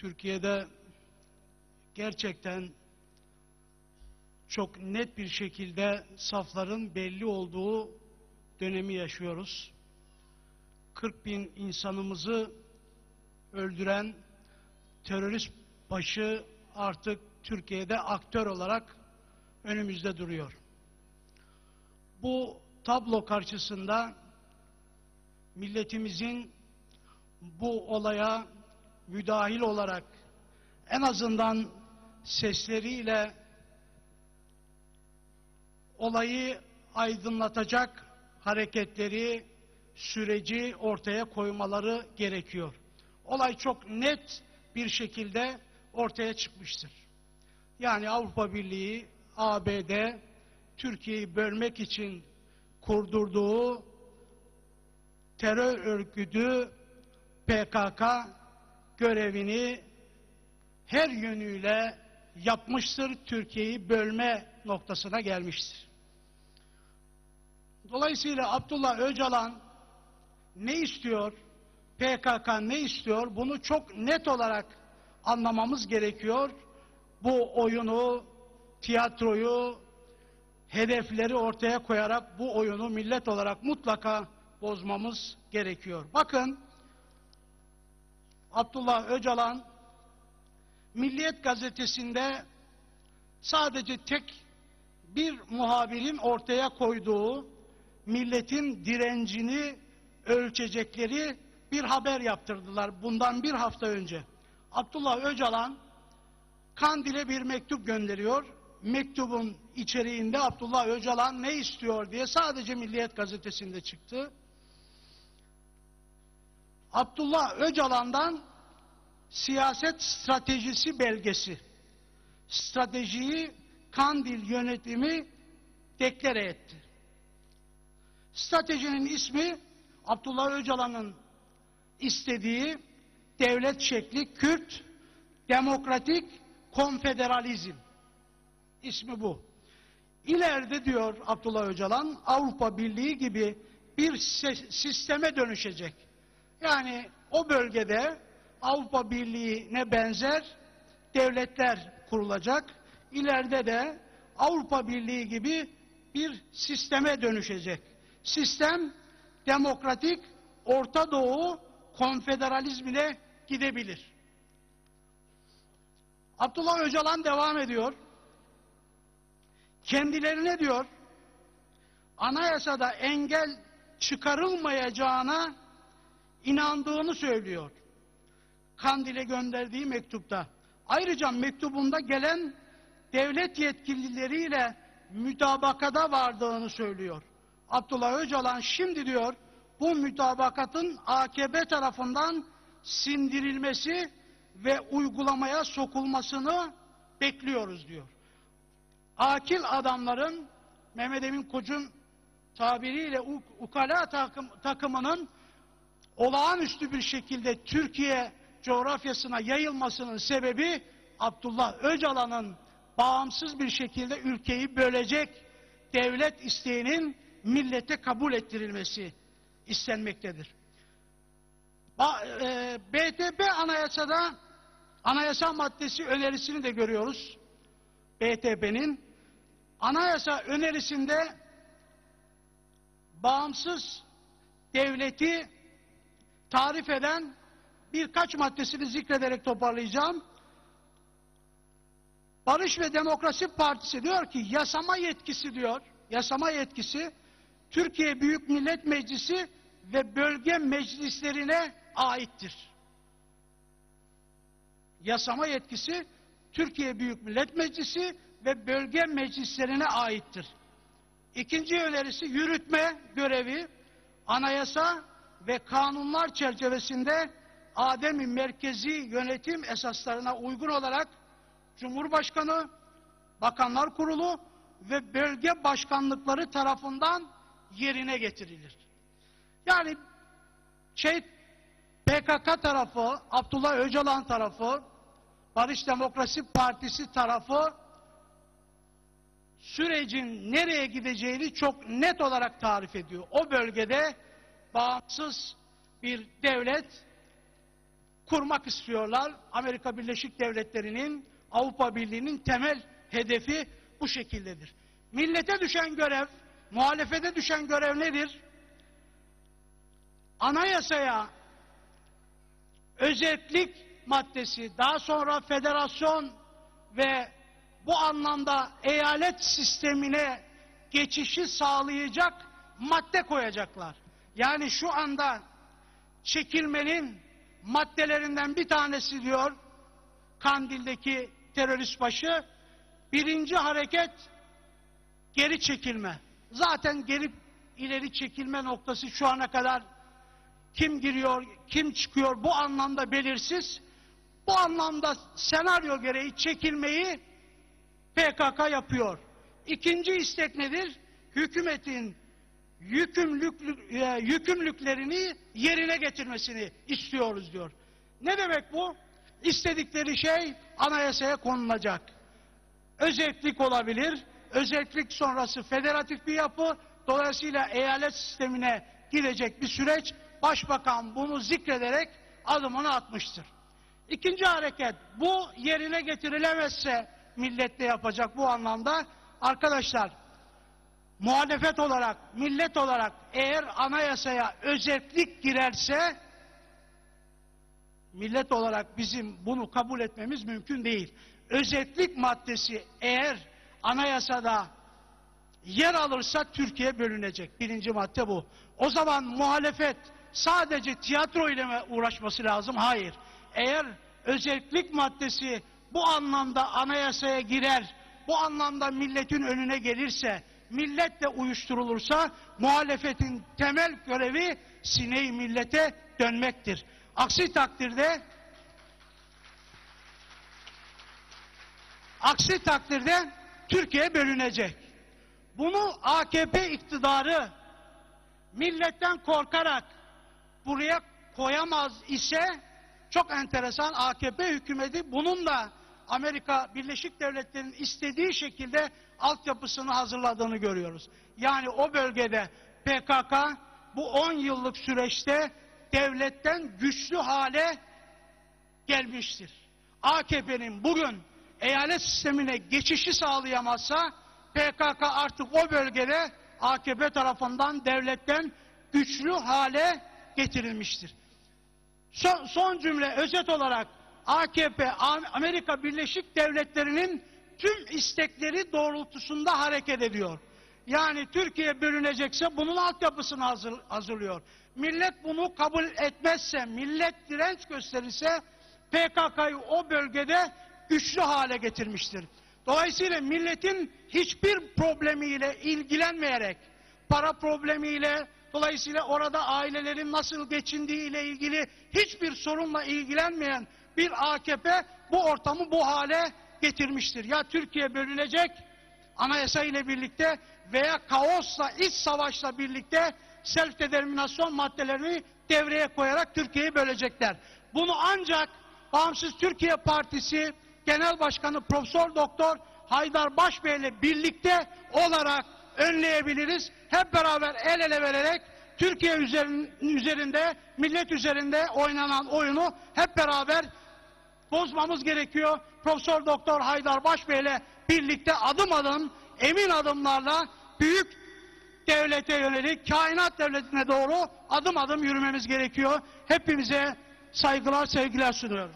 Türkiye'de gerçekten çok net bir şekilde safların belli olduğu dönemi yaşıyoruz. 40 bin insanımızı öldüren terörist başı artık Türkiye'de aktör olarak önümüzde duruyor. Bu tablo karşısında milletimizin bu olaya müdahil olarak en azından sesleriyle olayı aydınlatacak hareketleri, süreci ortaya koymaları gerekiyor. Olay çok net bir şekilde ortaya çıkmıştır. Yani Avrupa Birliği, ABD, Türkiye'yi bölmek için kurdurduğu terör örgütü PKK görevini her yönüyle yapmıştır, Türkiye'yi bölme noktasına gelmiştir. Dolayısıyla Abdullah Öcalan ne istiyor, PKK ne istiyor bunu çok net olarak anlamamız gerekiyor. Bu oyunu, tiyatroyu, hedefleri ortaya koyarak bu oyunu millet olarak mutlaka bozmamız gerekiyor. Bakın Abdullah Öcalan Milliyet gazetesinde sadece tek bir muhabirin ortaya koyduğu milletin direncini ölçecekleri bir haber yaptırdılar bundan bir hafta önce. Abdullah Öcalan Kandil'e bir mektup gönderiyor. Mektubun içeriğinde Abdullah Öcalan ne istiyor diye sadece Milliyet gazetesinde çıktı. Abdullah Öcalan'dan siyaset stratejisi belgesi. Stratejiyi Kandil yönetimi deklare etti. Stratejinin ismi Abdullah Öcalan'ın istediği devlet şekli Kürt demokratik konfederalizm. İsmi bu. İleride diyor Abdullah Öcalan Avrupa Birliği gibi bir sisteme dönüşecek. Yani o bölgede Avrupa Birliği'ne benzer devletler kurulacak. İleride de Avrupa Birliği gibi bir sisteme dönüşecek. Sistem demokratik Orta Doğu konfederalizmine gidebilir. Abdullah Öcalan devam ediyor. Kendilerine diyor anayasada engel çıkarılmayacağına inandığını söylüyor. Kandil'e gönderdiği mektupta. Ayrıca mektubunda gelen devlet yetkilileriyle mütabakada vardığını söylüyor. Abdullah Öcalan şimdi diyor bu mütabakatın AKP tarafından sindirilmesi ve uygulamaya sokulmasını bekliyoruz diyor. Akil adamların Mehmet Emin Koç'un tabiriyle ukala takım, takımının olağanüstü bir şekilde Türkiye coğrafyasına yayılmasının sebebi Abdullah Öcalan'ın bağımsız bir şekilde ülkeyi bölecek devlet isteğinin millete kabul ettirilmesi istenmektedir. BTP e, anayasada anayasa maddesi önerisini de görüyoruz. BTP'nin anayasa önerisinde bağımsız devleti tarif eden birkaç maddesini zikrederek toparlayacağım. Barış ve Demokrasi Partisi diyor ki yasama yetkisi diyor, yasama yetkisi Türkiye Büyük Millet Meclisi ve bölge meclislerine aittir. Yasama yetkisi Türkiye Büyük Millet Meclisi ve bölge meclislerine aittir. İkinci önerisi yürütme görevi anayasa ve kanunlar çerçevesinde Adem'i merkezi yönetim esaslarına uygun olarak Cumhurbaşkanı, Bakanlar Kurulu ve bölge başkanlıkları tarafından yerine getirilir. Yani şey PKK tarafı, Abdullah Öcalan tarafı, Barış Demokrasi Partisi tarafı sürecin nereye gideceğini çok net olarak tarif ediyor. O bölgede bağımsız bir devlet kurmak istiyorlar. Amerika Birleşik Devletleri'nin, Avrupa Birliği'nin temel hedefi bu şekildedir. Millete düşen görev, muhalefete düşen görev nedir? Anayasaya özellik maddesi, daha sonra federasyon ve bu anlamda eyalet sistemine geçişi sağlayacak madde koyacaklar. Yani şu anda çekilmenin maddelerinden bir tanesi diyor Kandil'deki terörist başı birinci hareket geri çekilme. Zaten geri ileri çekilme noktası şu ana kadar kim giriyor, kim çıkıyor bu anlamda belirsiz. Bu anlamda senaryo gereği çekilmeyi PKK yapıyor. İkinci istek nedir? Hükümetin yükümlük, e, yükümlülüklerini yerine getirmesini istiyoruz diyor. Ne demek bu? İstedikleri şey anayasaya konulacak. Özellik olabilir. Özellik sonrası federatif bir yapı. Dolayısıyla eyalet sistemine girecek bir süreç. Başbakan bunu zikrederek adımını atmıştır. İkinci hareket bu yerine getirilemezse millet de yapacak bu anlamda. Arkadaşlar muhalefet olarak, millet olarak eğer anayasaya özellik girerse millet olarak bizim bunu kabul etmemiz mümkün değil. Özellik maddesi eğer anayasada yer alırsa Türkiye bölünecek. Birinci madde bu. O zaman muhalefet sadece tiyatro ile mi uğraşması lazım? Hayır. Eğer özellik maddesi bu anlamda anayasaya girer, bu anlamda milletin önüne gelirse, milletle uyuşturulursa muhalefetin temel görevi sineği millete dönmektir. Aksi takdirde aksi takdirde Türkiye bölünecek. Bunu AKP iktidarı milletten korkarak buraya koyamaz ise çok enteresan AKP hükümeti bunun da Amerika Birleşik Devletleri'nin istediği şekilde altyapısını hazırladığını görüyoruz. Yani o bölgede PKK bu 10 yıllık süreçte devletten güçlü hale gelmiştir. AKP'nin bugün eyalet sistemine geçişi sağlayamazsa PKK artık o bölgede AKP tarafından devletten güçlü hale getirilmiştir. Son, son cümle özet olarak AKP Amerika Birleşik Devletleri'nin tüm istekleri doğrultusunda hareket ediyor. Yani Türkiye bölünecekse bunun altyapısını hazır, hazırlıyor. Millet bunu kabul etmezse, millet direnç gösterirse PKK'yı o bölgede güçlü hale getirmiştir. Dolayısıyla milletin hiçbir problemiyle ilgilenmeyerek, para problemiyle, dolayısıyla orada ailelerin nasıl geçindiği ile ilgili hiçbir sorunla ilgilenmeyen bir AKP bu ortamı bu hale getirmiştir. Ya Türkiye bölünecek anayasa ile birlikte veya kaosla, iç savaşla birlikte self determinasyon maddelerini devreye koyarak Türkiye'yi bölecekler. Bunu ancak Bağımsız Türkiye Partisi Genel Başkanı Profesör Doktor Haydar Başbey ile birlikte olarak önleyebiliriz. Hep beraber el ele vererek Türkiye üzerinde, millet üzerinde oynanan oyunu hep beraber bozmamız gerekiyor. Profesör Doktor Haydar Başbey ile birlikte adım adım, emin adımlarla büyük devlete yönelik, kainat devletine doğru adım adım yürümemiz gerekiyor. Hepimize saygılar, sevgiler sunuyorum.